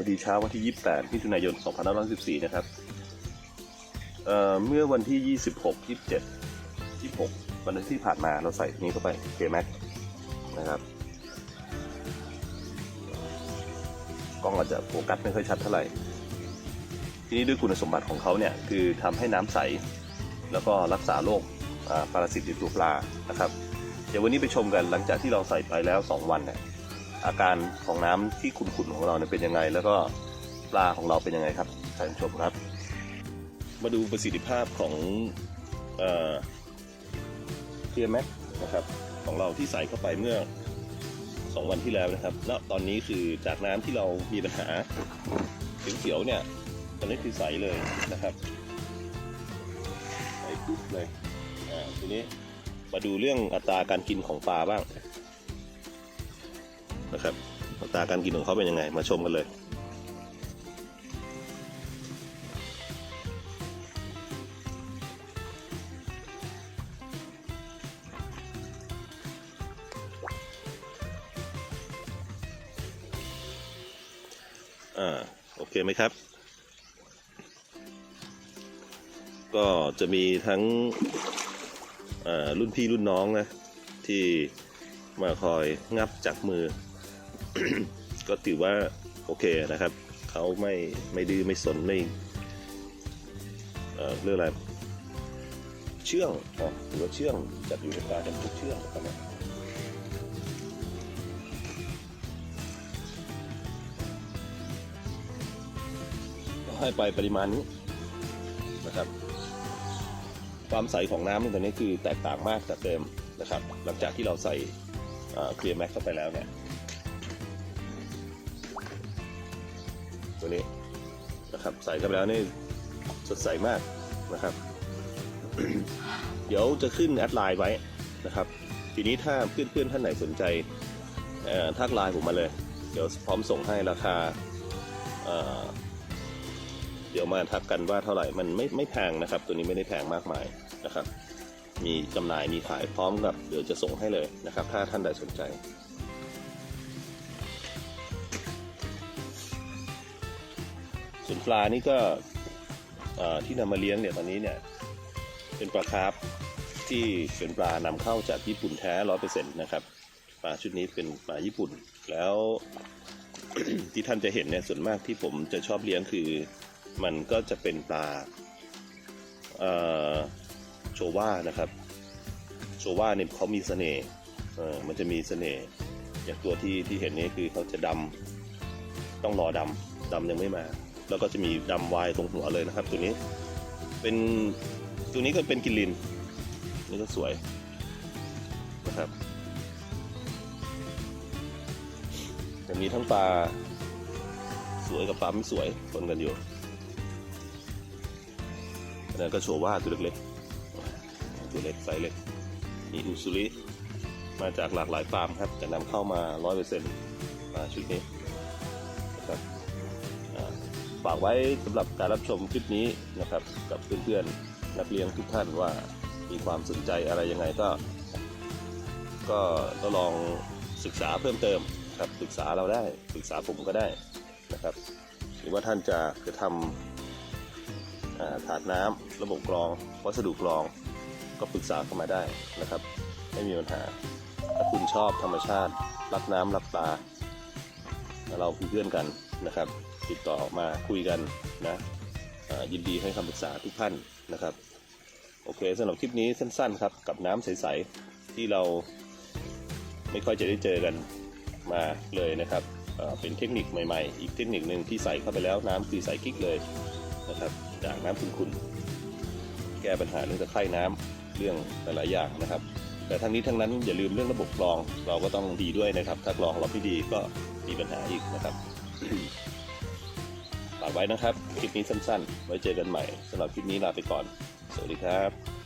วัสดีเช้าวันที่ 28มิถุนายน 2514 นะครับเอ่อเมื่อวันที่ 26 27 26 วันที่ผ่านมาเราใส่นี้เข้าไป K-Max นะครับ กล้องอาจจะโฟกัสไม่ค่อยชัดเท่าไหร่ ทีนี้ด้วยคุณสมบัติของเขาเนี่ย คือทำให้น้ำใส แล้วก็รักษาโรคปรสิตในตัวปลานะครับ เดี๋ยววันนี้ไปชมกันหลังจากที่เราใส่ไปแล้ว 2 วันเนี่ย อาการของน้ำที่ขุ่นๆของเราเนี่ยเป็นยังไง แล้วก็ปลาของเราเป็นยังไงครับเชิญชมครับ มาดูประสิทธิภาพของเทียแม็กนะครับของเราที่ใส่เข้าไปเมื่อ2วันที่แล้วนะครับ แล้วตอนนี้คือจากน้ำที่เรามีปัญหาเขียวๆเนี่ยตอนนี้คือใสเลยนะครับใสปุ๊บเลยอ่าทีนี้มาดูเรื่องอัตราการกินของปลาบ้าง นะครับอัตราการกินของเขาเป็นยังไง มาชมกันเลย อ่า โอเคไหมครับ ก็จะมีทั้งรุ่นพี่รุ่นน้องนะ ที่มาคอยงับจากมือ ก็ถือว่าโอเคนะครับเขาไม่ไม่ดื้อไม่สนไม่เรื่องอะไรเชื่องอ๋อหรือว่าเชื่องจัดอยู่ในปลาจำพวกเชื่องนะครับเนี่ยก็ให้ไปปริมาณนี้นะครับ ความใสของน้ำตอนนี้คือแตกต่างมากจากเดิมนะครับ หลังจากที่เราใส่เคลียร์แม็กเข้าไปแล้วเนี่ย ตัวนี้นะครับ ใส่เข้าไปแล้วนี่สดใสมากนะครับ เดี๋ยวจะขึ้นแอดไลน์ไว้นะครับ ทีนี้ถ้าเพื่อนๆท่านไหนสนใจทักไลน์ผมมาเลย เดี๋ยวพร้อมส่งให้ราคาเดี๋ยวมาทักกันว่าเท่าไหร่ มันไม่ไม่แพงนะครับ ตัวนี้ไม่ได้แพงมากมายนะครับ มีจำหน่ายมีขายพร้อมกับ เดี๋ยวจะส่งให้เลยนะครับ ถ้าท่านใดสนใจ ส่วนปลานี่ก็ที่นำมาเลี้ยงเนี่ยตอนนี้เนี่ยเป็นปลาคาร์ฟที่เป็นปลานำเข้าจากญี่ปุ่นแท้ร้อยเปอร์เซ็นต์นะครับปลาชุดนี้เป็นปลาญี่ปุ่น แล้วที่ท่านจะเห็นเนี่ยส่วนมากที่ผมจะชอบเลี้ยงคือ มันก็จะเป็นปลาโชว่านะครับโชว่าเนี่ยเขามีเสน่ห์มันจะมีเสน่ห์อย่างตัวที่ที่เห็นนี่คือเขาจะดำต้องรอดำดำยังไม่มา แล้วก็จะมีดำวายตรงหัวเลยนะครับ ตัวนี้เป็นตัวนี้ก็เป็นกิลิน นี่ก็สวยนะครับจะมีทั้งปลาสวยกับปลาไม่สวยปนกันอยู่อันนั้นก็โชว์ว่าตัวเล็กๆตัวเล็กไซส์เล็กมีอุซุริมาจากหลากหลายฟาร์มครับ แต่นำเข้ามา 100%มาชุดนี้นะครับ ฝากไว้สำหรับการรับชมคลิปนี้นะครับกับเพื่อนๆนักเรียนทุกท่านว่ามีความสนใจอะไรยังไงก็ ก็ก็ลองศึกษาเพิ่มเติมครับปรึกษาเราได้ปรึกษาผมก็ได้นะครับ หรือว่าท่านจะจะทำถาดน้ำระบบกรอง วัสดุกรองก็ปรึกษาเข้ามาได้นะครับ ไม่มีปัญหา ถ้าคุณชอบธรรมชาติ รักน้ำรักปลา เราคือเพื่อนกันนะครับ ติดต่อมาคุยกันนะยินดีให้คำปรึกษาทุกท่านนะครับ โอเคสำหรับคลิปนี้สั้นๆครับกับน้ำใสๆที่เราไม่ค่อยจะได้เจอกันมาเลยนะครับเป็นเทคนิคใหม่ๆ อีกเทคนิคหนึ่งที่ใส่เข้าไปแล้วน้ำคือใสกิ๊กเลยนะครับจากน้ำขุ่นๆแก้ปัญหาเรื่องตะไคร่น้ำเรื่องหลายๆอย่างนะครับ แต่ทั้งนี้ทั้งนั้นอย่าลืมเรื่องระบบกรอง เราก็ต้องดีด้วยนะครับ ถ้ากรองเราไม่ดีก็มีปัญหาอีกนะครับฝากไว้นะครับ คลิปนี้สั้นๆ ไว้เจอกันใหม่สำหรับคลิปนี้ลาไปก่อน สวัสดีครับ